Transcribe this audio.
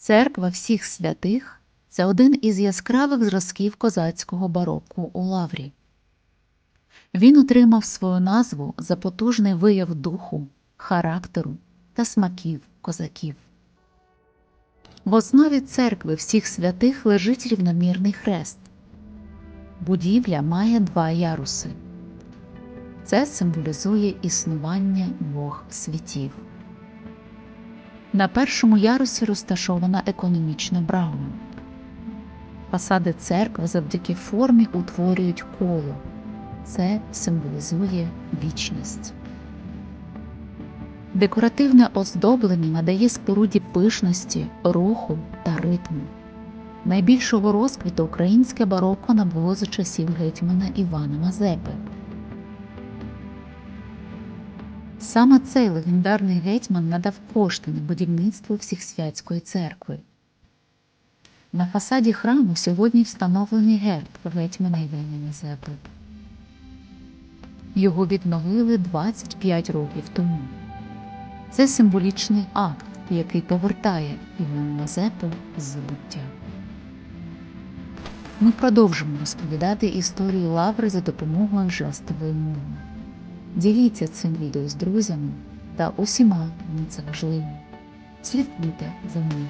Церква всіх святих це один із яскравих зразків козацького бароко у Лаврі. Він отримав свою назву за потужний вияв духу, характеру та смаків козаків. В основі церкви всіх святих лежить рівномірний хрест. Будівля має два яруси. Це символізує існування двох світів. На першому ярусі розташована економічна брама. Фасади церкви завдяки формі утворюють коло. Це символізує вічність. Декоративне оздоблення надає споруді пишності, руху та ритму. Найбільшого розквіту українське бароко набуло за часів гетьмана Івана Мазепи. Саме цей легендарний гетьман надав кошти на будівництво Всіх-Святської церкви. На фасаді храму сьогодні встановлений герб гетьмана Івана Мазепи. Його відновили 25 років тому. Це символічний акт, який повертає Івана Мазепу з забуття. Ми продовжимо розповідати історію Лаври за допомогою жестової мови. Діліться цим відео з друзями та усіма, кому це важливо. Слідкуйте за мною.